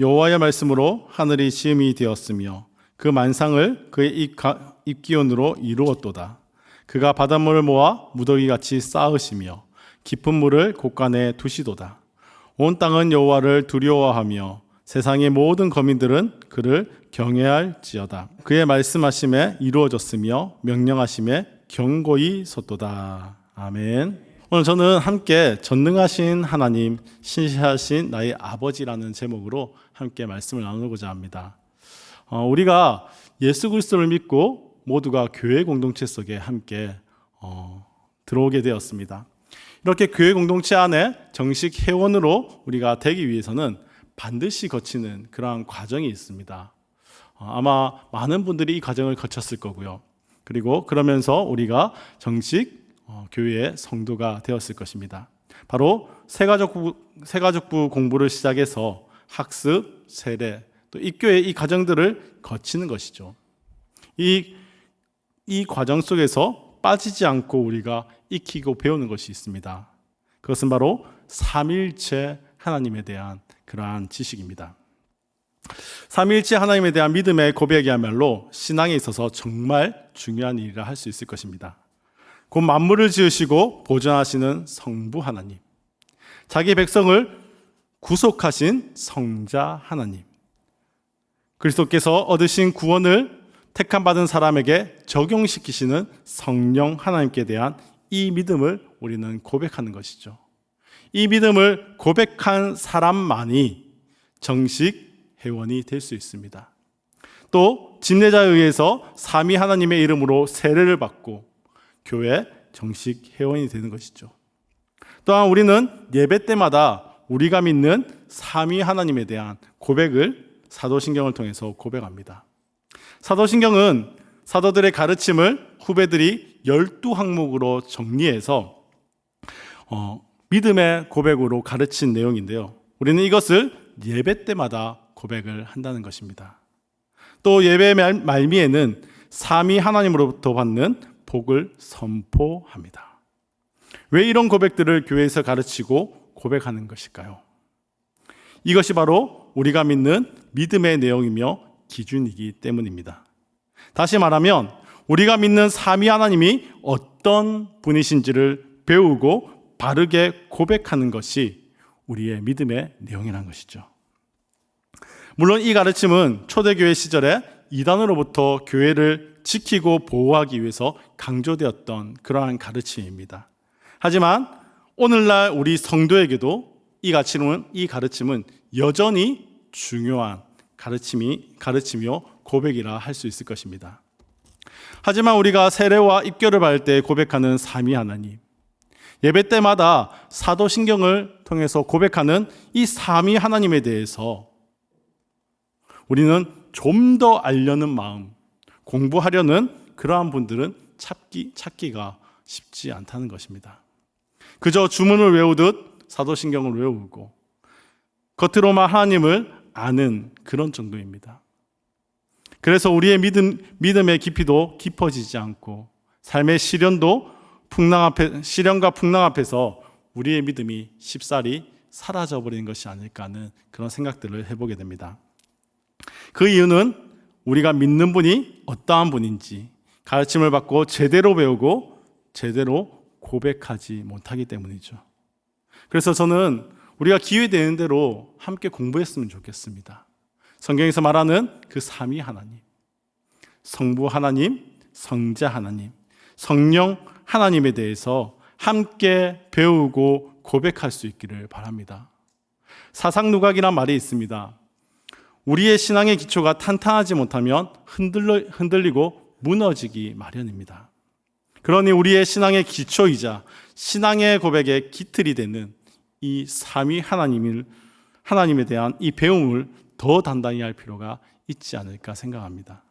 여호와의 말씀으로 하늘이 시음이 되었으며 그 만상을 그의 입, 가- 입기온으로 이루었도다. 그가 바닷물을 모아 무더기 같이 쌓으시며 깊은 물을 곳간에 두시도다. 온 땅은 여호와를 두려워하며 세상의 모든 거민들은 그를 경외할지어다. 그의 말씀하심에 이루어졌으며 명령하심에 경고히 섰도다. 아멘. 오늘 저는 함께 전능하신 하나님, 신실하신 나의 아버지라는 제목으로 함께 말씀을 나누고자 합니다. 어, 우리가 예수 그리스도를 믿고 모두가 교회 공동체 속에 함께 어, 들어오게 되었습니다. 이렇게 교회 공동체 안에 정식 회원으로 우리가 되기 위해서는 반드시 거치는 그러한 과정이 있습니다. 어, 아마 많은 분들이 이 과정을 거쳤을 거고요. 그리고 그러면서 우리가 정식 어, 교회의 성도가 되었을 것입니다. 바로 세가족부, 세가족부 공부를 시작해서 학습, 세례, 또 입교의 이 과정들을 거치는 것이죠. 이, 이 과정 속에서 빠지지 않고 우리가 익히고 배우는 것이 있습니다. 그것은 바로 삼일체 하나님에 대한 그러한 지식입니다. 삼일체 하나님에 대한 믿음의 고백이야말로 신앙에 있어서 정말 중요한 일이라 할 수 있을 것입니다. 곧 만물을 지으시고 보존하시는 성부 하나님, 자기 백성을 구속하신 성자 하나님, 그리스도께서 얻으신 구원을 택함 받은 사람에게 적용시키시는 성령 하나님께 대한 이 믿음을 우리는 고백하는 것이죠. 이 믿음을 고백한 사람만이 정식 회원이 될 수 있습니다. 또 집례자에 의해서 삼위 하나님의 이름으로 세례를 받고 교회 정식 회원이 되는 것이죠. 또한 우리는 예배 때마다 우리가 믿는 삼위 하나님에 대한 고백을 사도신경을 통해서 고백합니다. 사도신경은 사도들의 가르침을 후배들이 열두 항목으로 정리해서 어, 믿음의 고백으로 가르친 내용인데요. 우리는 이것을 예배 때마다 고백을 한다는 것입니다. 또 예배 말- 말미에는 삼위 하나님으로부터 받는 복을 선포합니다. 왜 이런 고백들을 교회에서 가르치고 고백하는 것일까요? 이것이 바로 우리가 믿는 믿음의 내용이며 기준이기 때문입니다. 다시 말하면 우리가 믿는 삼위 하나님이 어떤 분이신지를 배우고 바르게 고백하는 것이 우리의 믿음의 내용이라는 것이죠. 물론 이 가르침은 초대교회 시절에 이단으로부터 교회를 지키고 보호하기 위해서 강조되었던 그러한 가르침입니다. 하지만 오늘날 우리 성도에게도 이 가르침은 이 가르침은 여전히 중요한 가르침이 가르치며 고백이라 할 수 있을 것입니다. 하지만 우리가 세례와 입교를 받을 때 고백하는 삼위 하나님, 예배 때마다 사도신경을 통해서 고백하는 이 삼위 하나님에 대해서 우리는 좀 더 알려는 마음, 공부하려는 그러한 분들은 찾기, 찾기가 쉽지 않다는 것입니다. 그저 주문을 외우듯 사도신경을 외우고 겉으로만 하나님을 아는 그런 정도입니다. 그래서 우리의 믿음, 믿음의 깊이도 깊어지지 않고 삶의 시련도 풍랑 앞에, 시련과 풍랑 앞에서 우리의 믿음이 쉽사리 사라져 버리는 것이 아닐까 하는 그런 생각들을 해보게 됩니다. 그 이유는 우리가 믿는 분이 어떠한 분인지 가르침을 받고 제대로 배우고 제대로 고백하지 못하기 때문이죠. 그래서 저는 우리가 기회 되는 대로 함께 공부했으면 좋겠습니다. 성경에서 말하는 그 삼위 하나님, 성부 하나님, 성자 하나님, 성령 하나님에 대해서 함께 배우고 고백할 수 있기를 바랍니다. 사상누각이란 말이 있습니다. 우리의 신앙의 기초가 탄탄하지 못하면 흔들려, 흔들리고 무너지기 마련입니다. 그러니 우리의 신앙의 기초이자 신앙의 고백의 기틀이 되는 이 삼위 하나님을 하나님에 대한 이 배움을 더 단단히 할 필요가 있지 않을까 생각합니다.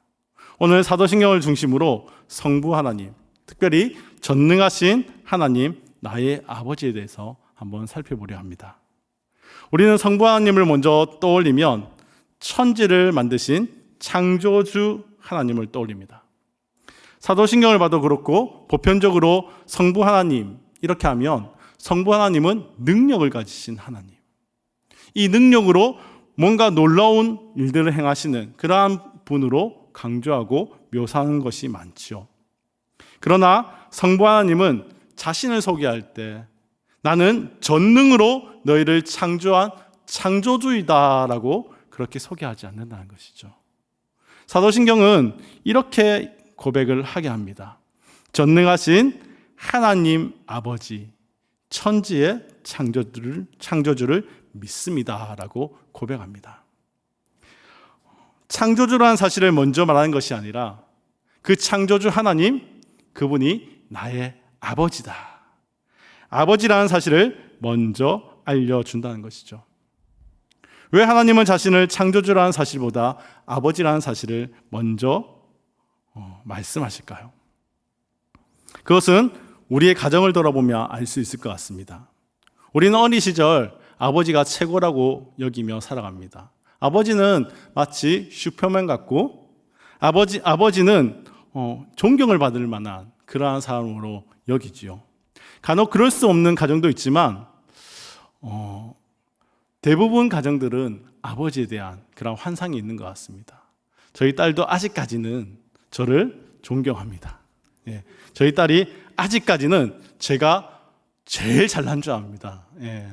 오늘 사도신경을 중심으로 성부 하나님, 특별히 전능하신 하나님, 나의 아버지에 대해서 한번 살펴보려 합니다. 우리는 성부 하나님을 먼저 떠올리면 천지를 만드신 창조주 하나님을 떠올립니다. 사도신경을 봐도 그렇고 보편적으로 성부 하나님 이렇게 하면 성부 하나님은 능력을 가지신 하나님. 이 능력으로 뭔가 놀라운 일들을 행하시는 그러한 분으로 강조하고 묘사하는 것이 많지요. 그러나 성부 하나님은 자신을 소개할 때 나는 전능으로 너희를 창조한 창조주이다라고 그렇게 소개하지 않는다는 것이죠. 사도신경은 이렇게 고백을 하게 합니다. 전능하신 하나님 아버지 천지의 창조주를 창조주를 믿습니다 라고 고백합니다. 창조주라는 사실을 먼저 말하는 것이 아니라 그 창조주 하나님 그분이 나의 아버지다. 아버지라는 사실을 먼저 알려준다는 것이죠. 왜 하나님은 자신을 창조주라는 사실보다 아버지라는 사실을 먼저 어, 말씀하실까요? 그것은 우리의 가정을 돌아보며 알 수 있을 것 같습니다. 우리는 어린 시절 아버지가 최고라고 여기며 살아갑니다. 아버지는 마치 슈퍼맨 같고 아버지 아버지는 어, 존경을 받을 만한 그러한 사람으로 여기지요. 간혹 그럴 수 없는 가정도 있지만 어, 대부분 가정들은 아버지에 대한 그런 환상이 있는 것 같습니다. 저희 딸도 아직까지는 저를 존경합니다. 예, 저희 딸이 아직까지는 제가 제일 잘난 줄 압니다. 예,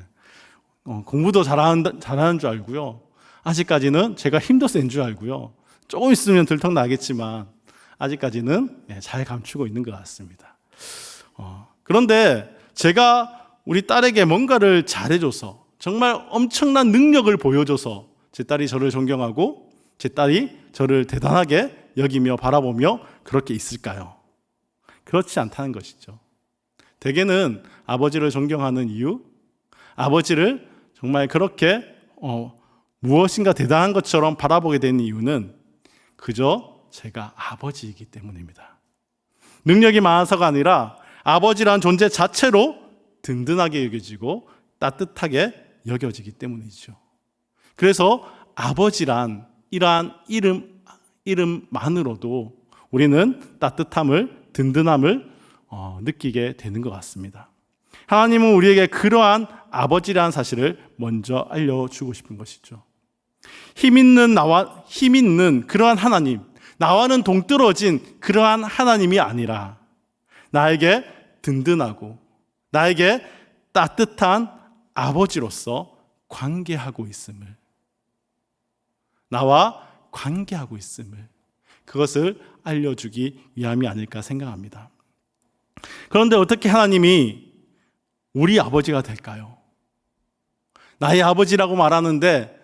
어, 공부도 잘하는, 잘하는 줄 알고요. 아직까지는 제가 힘도 센 줄 알고요. 조금 있으면 들통 나겠지만 아직까지는 예, 잘 감추고 있는 것 같습니다. 어, 그런데 제가 우리 딸에게 뭔가를 잘해줘서 정말 엄청난 능력을 보여줘서 제 딸이 저를 존경하고 제 딸이 저를 대단하게 여기며 바라보며 그렇게 있을까요? 그렇지 않다는 것이죠. 대개는 아버지를 존경하는 이유, 아버지를 정말 그렇게 어, 무엇인가 대단한 것처럼 바라보게 되는 이유는 그저 제가 아버지이기 때문입니다. 능력이 많아서가 아니라 아버지란 존재 자체로 든든하게 여겨지고 따뜻하게 여겨지기 때문이죠. 그래서 아버지란 이러한 이름, 이름만으로도 우리는 따뜻함을, 든든함을 어, 느끼게 되는 것 같습니다. 하나님은 우리에게 그러한 아버지라는 사실을 먼저 알려주고 싶은 것이죠. 힘 있는 나와, 힘 있는 그러한 하나님, 나와는 동떨어진 그러한 하나님이 아니라 나에게 든든하고 나에게 따뜻한 아버지로서 관계하고 있음을 나와 관계하고 있음을 그것을 알려주기 위함이 아닐까 생각합니다. 그런데 어떻게 하나님이 우리 아버지가 될까요? 나의 아버지라고 말하는데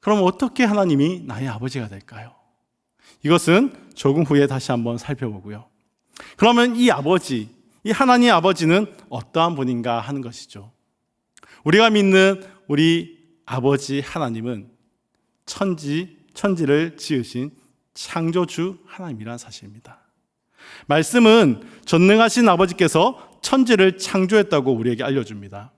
그럼 어떻게 하나님이 나의 아버지가 될까요? 이것은 조금 후에 다시 한번 살펴보고요. 그러면 이 아버지, 이 하나님 아버지는 어떠한 분인가 하는 것이죠. 우리가 믿는 우리 아버지 하나님은 천지, 천지를 지으신 창조주 하나님이라는 사실입니다. 말씀은 전능하신 아버지께서 천지를 창조했다고 우리에게 알려줍니다.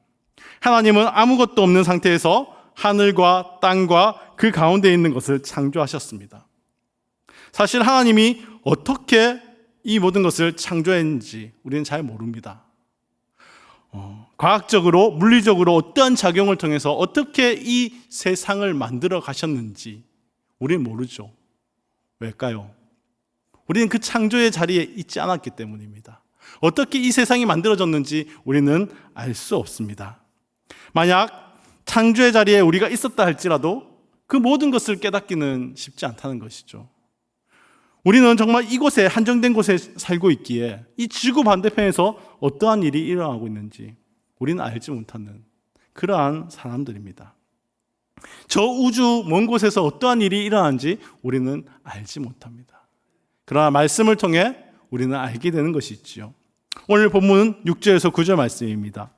하나님은 아무것도 없는 상태에서 하늘과 땅과 그 가운데 있는 것을 창조하셨습니다. 사실 하나님이 어떻게 이 모든 것을 창조했는지 우리는 잘 모릅니다. 어, 과학적으로, 물리적으로 어떠한 작용을 통해서 어떻게 이 세상을 만들어 가셨는지 우리는 모르죠. 왜일까요? 우리는 그 창조의 자리에 있지 않았기 때문입니다. 어떻게 이 세상이 만들어졌는지 우리는 알 수 없습니다. 만약 창조의 자리에 우리가 있었다 할지라도 그 모든 것을 깨닫기는 쉽지 않다는 것이죠. 우리는 정말 이곳에 한정된 곳에 살고 있기에 이 지구 반대편에서 어떠한 일이 일어나고 있는지 우리는 알지 못하는 그러한 사람들입니다. 저 우주 먼 곳에서 어떠한 일이 일어나는지 우리는 알지 못합니다. 그러나 말씀을 통해 우리는 알게 되는 것이 있지요. 오늘 본문은 6절에서 9절 말씀입니다.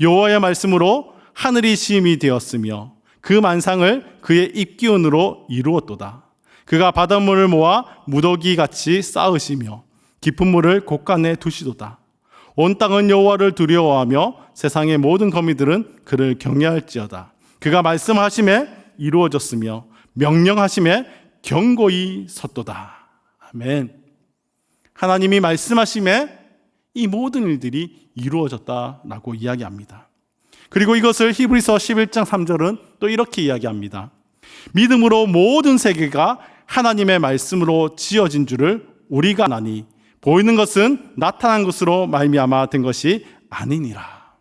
여호와의 말씀으로 하늘이 시임이 되었으며 그 만상을 그의 입기운으로 이루었도다. 그가 바닷물을 모아 무더기 같이 쌓으시며 깊은 물을 곳간에 두시도다. 온 땅은 여호와를 두려워하며 세상의 모든 거미들은 그를 경외할지어다. 그가 말씀하심에 이루어졌으며 명령하심에 경고히 섰도다. 아멘. 하나님이 말씀하심에 이 모든 일들이 이루어졌다라고 이야기합니다. 그리고 이것을 히브리서 11장 3절은 또 이렇게 이야기합니다. 믿음으로 모든 세계가 하나님의 말씀으로 지어진 줄을 우리가 나니 보이는 것은 나타난 것으로 말미암아 된 것이 아니니라.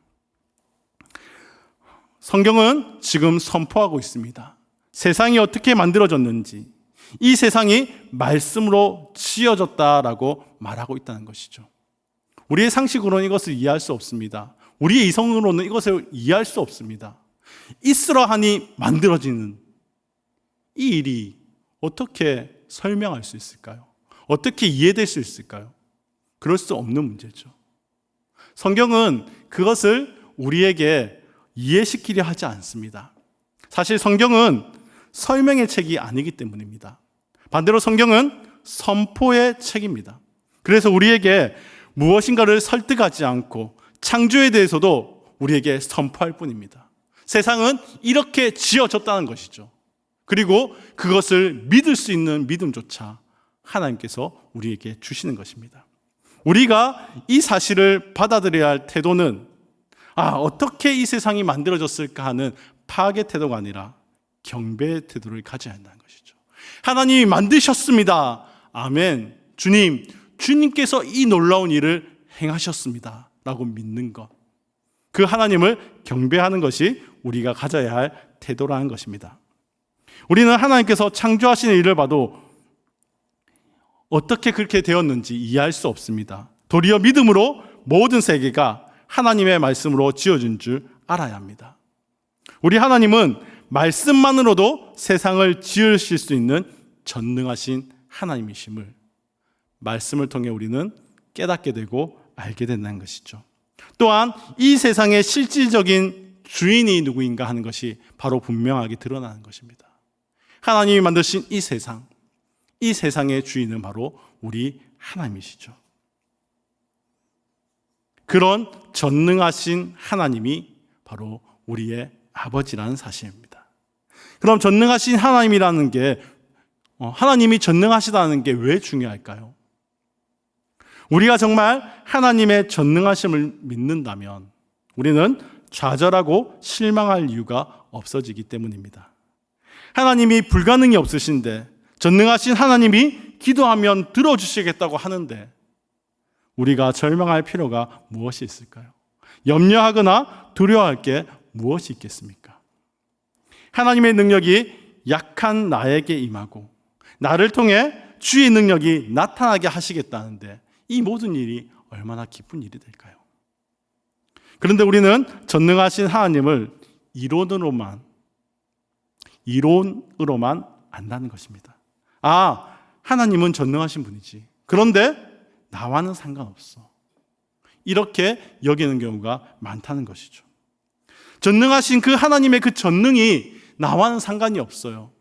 성경은 지금 선포하고 있습니다. 세상이 어떻게 만들어졌는지, 이 세상이 말씀으로 지어졌다라고 말하고 있다는 것이죠. 우리의 상식으로는 이것을 이해할 수 없습니다. 우리의 이성으로는 이것을 이해할 수 없습니다. 있으라 하니 만들어지는 이 일이 어떻게 설명할 수 있을까요? 어떻게 이해될 수 있을까요? 그럴 수 없는 문제죠. 성경은 그것을 우리에게 이해시키려 하지 않습니다. 사실 성경은 설명의 책이 아니기 때문입니다. 반대로 성경은 선포의 책입니다. 그래서 우리에게 무엇인가를 설득하지 않고 창조에 대해서도 우리에게 선포할 뿐입니다. 세상은 이렇게 지어졌다는 것이죠. 그리고 그것을 믿을 수 있는 믿음조차 하나님께서 우리에게 주시는 것입니다. 우리가 이 사실을 받아들여야 할 태도는 아, 어떻게 이 세상이 만들어졌을까 하는 파악의 태도가 아니라 경배의 태도를 가져야 한다는 것이죠. 하나님이 만드셨습니다. 아멘. 주님, 주님께서 이 놀라운 일을 행하셨습니다. 라고 믿는 것. 그 하나님을 경배하는 것이 우리가 가져야 할 태도라는 것입니다. 우리는 하나님께서 창조하시는 일을 봐도 어떻게 그렇게 되었는지 이해할 수 없습니다. 도리어 믿음으로 모든 세계가 하나님의 말씀으로 지어진 줄 알아야 합니다. 우리 하나님은 말씀만으로도 세상을 지으실 수 있는 전능하신 하나님이심을 말씀을 통해 우리는 깨닫게 되고 알게 된다는 것이죠. 또한 이 세상의 실질적인 주인이 누구인가 하는 것이 바로 분명하게 드러나는 것입니다. 하나님이 만드신 이 세상, 이 세상의 주인은 바로 우리 하나님이시죠. 그런 전능하신 하나님이 바로 우리의 아버지라는 사실입니다. 그럼 전능하신 하나님이라는 게 어, 하나님이 전능하시다는 게 왜 중요할까요? 우리가 정말 하나님의 전능하심을 믿는다면 우리는 좌절하고 실망할 이유가 없어지기 때문입니다. 하나님이 불가능이 없으신데 전능하신 하나님이 기도하면 들어주시겠다고 하는데 우리가 절망할 필요가 무엇이 있을까요? 염려하거나 두려워할 게 무엇이 있겠습니까? 하나님의 능력이 약한 나에게 임하고 나를 통해 주의 능력이 나타나게 하시겠다는데 이 모든 일이 얼마나 기쁜 일이 될까요? 그런데 우리는 전능하신 하나님을 이론으로만 이론으로만 안다는 것입니다. 아, 하나님은 전능하신 분이지. 그런데 나와는 상관없어. 이렇게 여기는 경우가 많다는 것이죠. 전능하신 그 하나님의 그 전능이 나와는 상관이 없어요.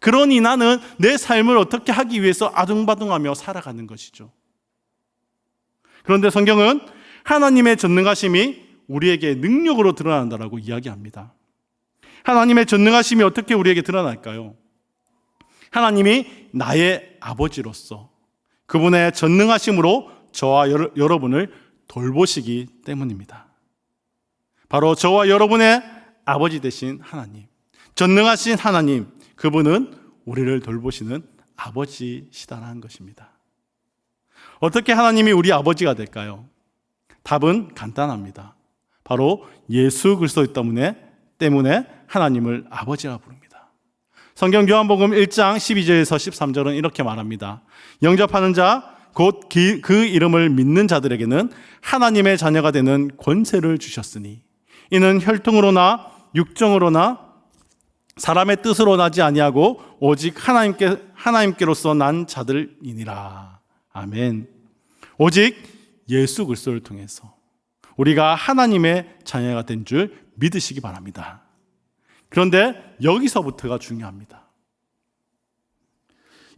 그러니 나는 내 삶을 어떻게 하기 위해서 아둥바둥하며 살아가는 것이죠. 그런데 성경은 하나님의 전능하심이 우리에게 능력으로 드러난다라고 이야기합니다. 하나님의 전능하심이 어떻게 우리에게 드러날까요? 하나님이 나의 아버지로서 그분의 전능하심으로 저와 여러, 여러분을 돌보시기 때문입니다. 바로 저와 여러분의 아버지 되신 하나님, 전능하신 하나님, 그분은 우리를 돌보시는 아버지시다라는 것입니다. 어떻게 하나님이 우리 아버지가 될까요? 답은 간단합니다. 바로 예수 그리스도 때문에 때문에 하나님을 아버지라 부릅니다. 성경 요한복음 1장 12절에서 13절은 이렇게 말합니다. 영접하는 자, 곧 그 이름을 믿는 자들에게는 하나님의 자녀가 되는 권세를 주셨으니 이는 혈통으로나 육정으로나 사람의 뜻으로 나지 아니하고 오직 하나님께 하나님께로서 난 자들이니라. 아멘. 오직 예수 그리스도를 통해서 우리가 하나님의 자녀가 된 줄 믿으시기 바랍니다. 그런데 여기서부터가 중요합니다.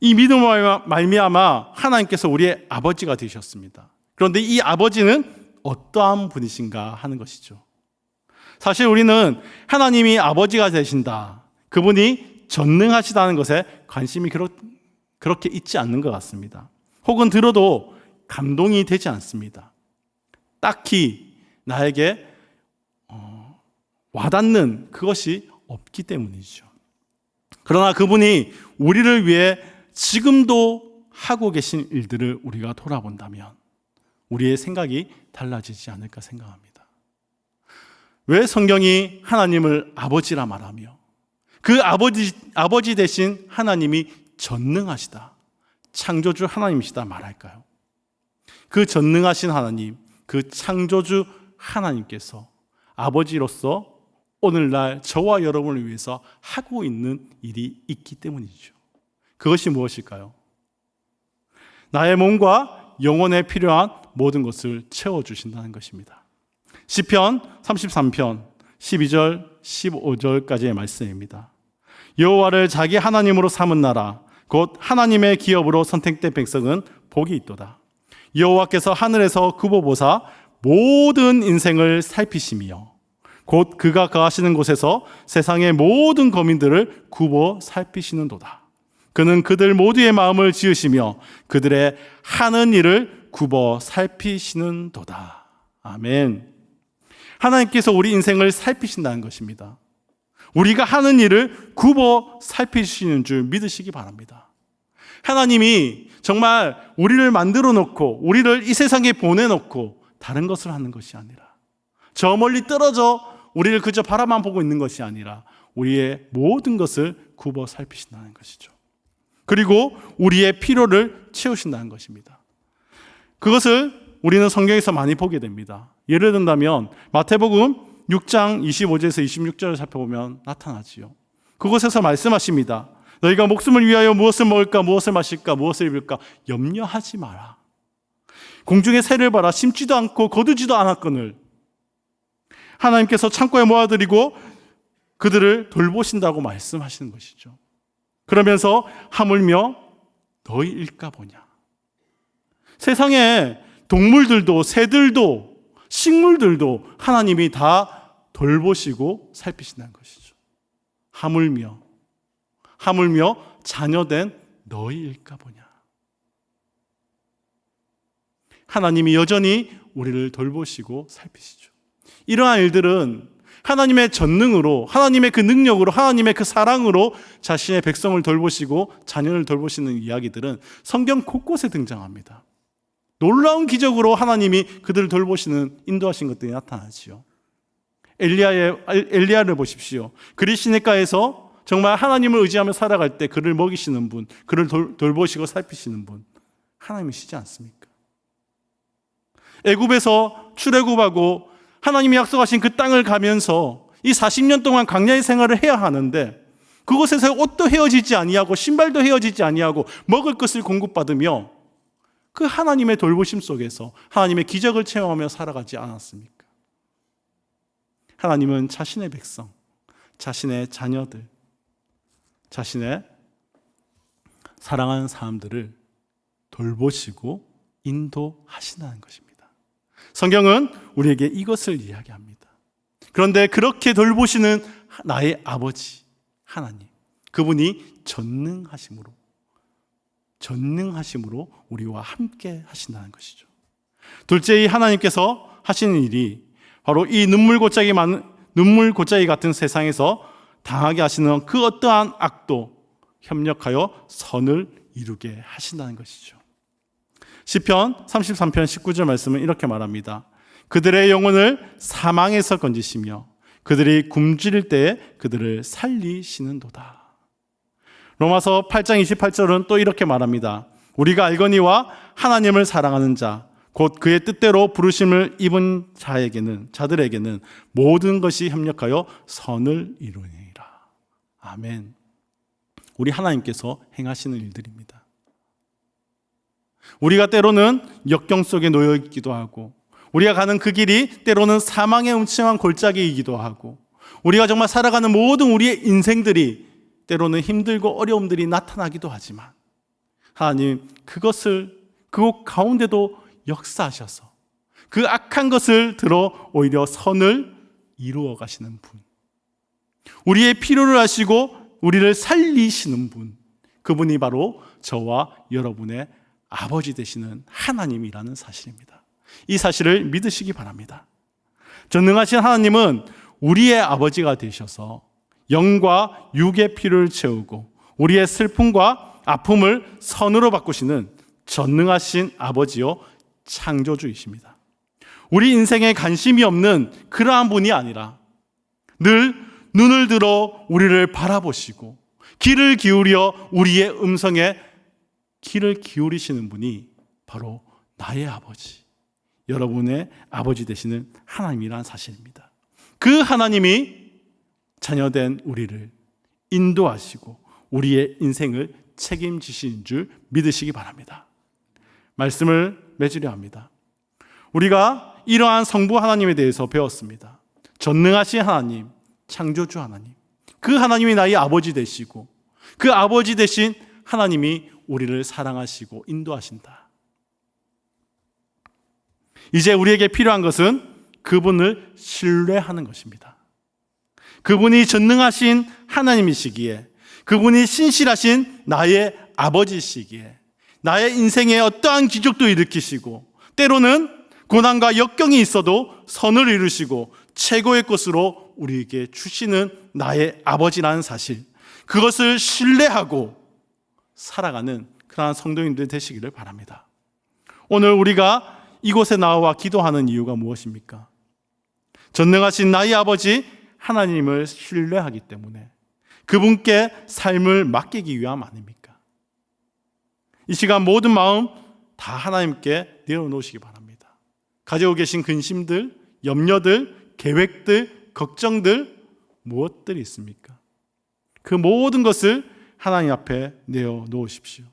이 믿음으로 말미암아 하나님께서 우리의 아버지가 되셨습니다. 그런데 이 아버지는 어떠한 분이신가 하는 것이죠. 사실 우리는 하나님이 아버지가 되신다. 그분이 전능하시다는 것에 관심이 그렇게 있지 않는 것 같습니다. 혹은 들어도 감동이 되지 않습니다. 딱히 나에게 어, 와닿는 그것이 없기 때문이죠. 그러나 그분이 우리를 위해 지금도 하고 계신 일들을 우리가 돌아본다면 우리의 생각이 달라지지 않을까 생각합니다. 왜 성경이 하나님을 아버지라 말하며 그 아버지, 아버지 대신 하나님이 전능하시다. 창조주 하나님이시다 말할까요? 그 전능하신 하나님, 그 창조주 하나님께서 아버지로서 오늘날 저와 여러분을 위해서 하고 있는 일이 있기 때문이죠. 그것이 무엇일까요? 나의 몸과 영혼에 필요한 모든 것을 채워주신다는 것입니다. 시편 33편 12절 15절까지의 말씀입니다. 여호와를 자기 하나님으로 삼은 나라 곧 하나님의 기업으로 선택된 백성은 복이 있도다. 여호와께서 하늘에서 굽어보사 모든 인생을 살피시며 곧 그가 거하시는 곳에서 세상의 모든 거민들을 굽어 살피시는도다. 그는 그들 모두의 마음을 지으시며 그들의 하는 일을 굽어 살피시는도다. 아멘. 하나님께서 우리 인생을 살피신다는 것입니다. 우리가 하는 일을 굽어 살피시는 줄 믿으시기 바랍니다. 하나님이 정말 우리를 만들어 놓고 우리를 이 세상에 보내 놓고 다른 것을 하는 것이 아니라 저 멀리 떨어져 우리를 그저 바라만 보고 있는 것이 아니라 우리의 모든 것을 굽어 살피신다는 것이죠. 그리고 우리의 필요를 채우신다는 것입니다. 그것을 우리는 성경에서 많이 보게 됩니다. 예를 든다면 마태복음 6장 25절에서 26절을 살펴보면 나타나지요. 그곳에서 말씀하십니다. 너희가 목숨을 위하여 무엇을 먹을까, 무엇을 마실까, 무엇을 입을까 염려하지 마라. 공중의 새를 봐라. 심지도 않고 거두지도 않았거늘. 하나님께서 창고에 모아드리고 그들을 돌보신다고 말씀하시는 것이죠. 그러면서 하물며 너희일까 보냐. 세상에 동물들도 새들도 식물들도 하나님이 다 돌보시고 살피신다는 것이죠. 하물며 하물며 자녀된 너희일까 보냐. 하나님이 여전히 우리를 돌보시고 살피시죠. 이러한 일들은 하나님의 전능으로, 하나님의 그 능력으로, 하나님의 그 사랑으로 자신의 백성을 돌보시고 자녀를 돌보시는 이야기들은 성경 곳곳에 등장합니다. 놀라운 기적으로 하나님이 그들을 돌보시는 인도하신 것들이 나타나지요. 엘리야의 엘리야를 보십시오. 그리 시내가에서 정말 하나님을 의지하며 살아갈 때 그를 먹이시는 분, 그를 돌, 돌보시고 살피시는 분 하나님이시지 않습니까? 애굽에서 출애굽하고 하나님이 약속하신 그 땅을 가면서 이 40년 동안 강야의 생활을 해야 하는데 그곳에서 옷도 헤어지지 아니하고 신발도 헤어지지 아니하고 먹을 것을 공급받으며 그 하나님의 돌보심 속에서 하나님의 기적을 체험하며 살아가지 않았습니까? 하나님은 자신의 백성, 자신의 자녀들, 자신의 사랑하는 사람들을 돌보시고 인도하신다는 것입니다. 성경은 우리에게 이것을 이야기합니다. 그런데 그렇게 돌보시는 나의 아버지, 하나님, 그분이 전능하심으로 전능하심으로 우리와 함께 하신다는 것이죠. 둘째 이 하나님께서 하시는 일이 바로 이 눈물 고짜기 많은 눈물 고짜기 같은 세상에서 당하게 하시는 그 어떠한 악도 협력하여 선을 이루게 하신다는 것이죠. 시편 33편 19절 말씀은 이렇게 말합니다. 그들의 영혼을 사망에서 건지시며 그들이 굶주릴 때에 그들을 살리시는도다. 로마서 8장 28절은 또 이렇게 말합니다. 우리가 알거니와 하나님을 사랑하는 자, 곧 그의 뜻대로 부르심을 입은 자에게는, 자들에게는 모든 것이 협력하여 선을 이루니라. 아멘. 우리 하나님께서 행하시는 일들입니다. 우리가 때로는 역경 속에 놓여 있기도 하고, 우리가 가는 그 길이 때로는 사망의 음침한 골짜기이기도 하고, 우리가 정말 살아가는 모든 우리의 인생들이 때로는 힘들고 어려움들이 나타나기도 하지만 하나님 그것을 그 가운데도 역사하셔서 그 악한 것을 들어 오히려 선을 이루어 가시는 분. 우리의 필요를 아시고 우리를 살리시는 분. 그분이 바로 저와 여러분의 아버지 되시는 하나님이라는 사실입니다. 이 사실을 믿으시기 바랍니다. 전능하신 하나님은 우리의 아버지가 되셔서 영과 육의 필요를 채우고 우리의 슬픔과 아픔을 선으로 바꾸시는 전능하신 아버지요 창조주이십니다. 우리 인생에 관심이 없는 그러한 분이 아니라 늘 눈을 들어 우리를 바라보시고 귀를 기울여 우리의 음성에 귀를 기울이시는 분이 바로 나의 아버지, 여러분의 아버지 되시는 하나님이란 사실입니다. 그 하나님이 자녀된 우리를 인도하시고 우리의 인생을 책임지시는 줄 믿으시기 바랍니다. 말씀을 맺으려 합니다. 우리가 이러한 성부 하나님에 대해서 배웠습니다. 전능하신 하나님, 창조주 하나님. 그 하나님이 나의 아버지 되시고 그 아버지 되신 하나님이 우리를 사랑하시고 인도하신다. 이제 우리에게 필요한 것은 그분을 신뢰하는 것입니다. 그분이 전능하신 하나님이시기에 그분이 신실하신 나의 아버지시기에 나의 인생에 어떠한 기적도 일으키시고 때로는 고난과 역경이 있어도 선을 이루시고 최고의 것으로 우리에게 주시는 나의 아버지라는 사실 그것을 신뢰하고 살아가는 그러한 성도인들 되시기를 바랍니다. 오늘 우리가 이곳에 나와 기도하는 이유가 무엇입니까? 전능하신 나의 아버지 하나님을 신뢰하기 때문에 그분께 삶을 맡기기 위함 아닙니까? 이 시간 모든 마음 다 하나님께 내어놓으시기 바랍니다. 가지고 계신 근심들, 염려들, 계획들, 걱정들, 무엇들이 있습니까? 그 모든 것을 하나님 앞에 내어 놓으십시오.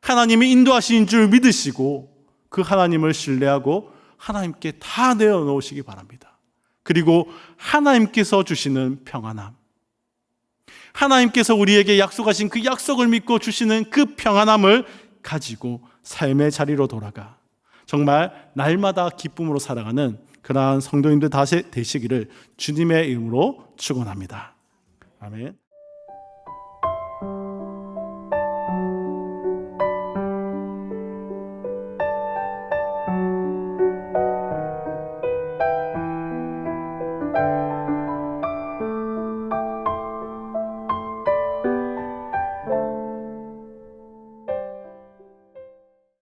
하나님이 인도하신 줄 믿으시고 그 하나님을 신뢰하고 하나님께 다 내어 놓으시기 바랍니다. 그리고 하나님께서 주시는 평안함. 하나님께서 우리에게 약속하신 그 약속을 믿고 주시는 그 평안함을 가지고 삶의 자리로 돌아가 정말 날마다 기쁨으로 살아가는 그러한 성도님들 다시 되시기를 주님의 이름으로 축원합니다. 아멘.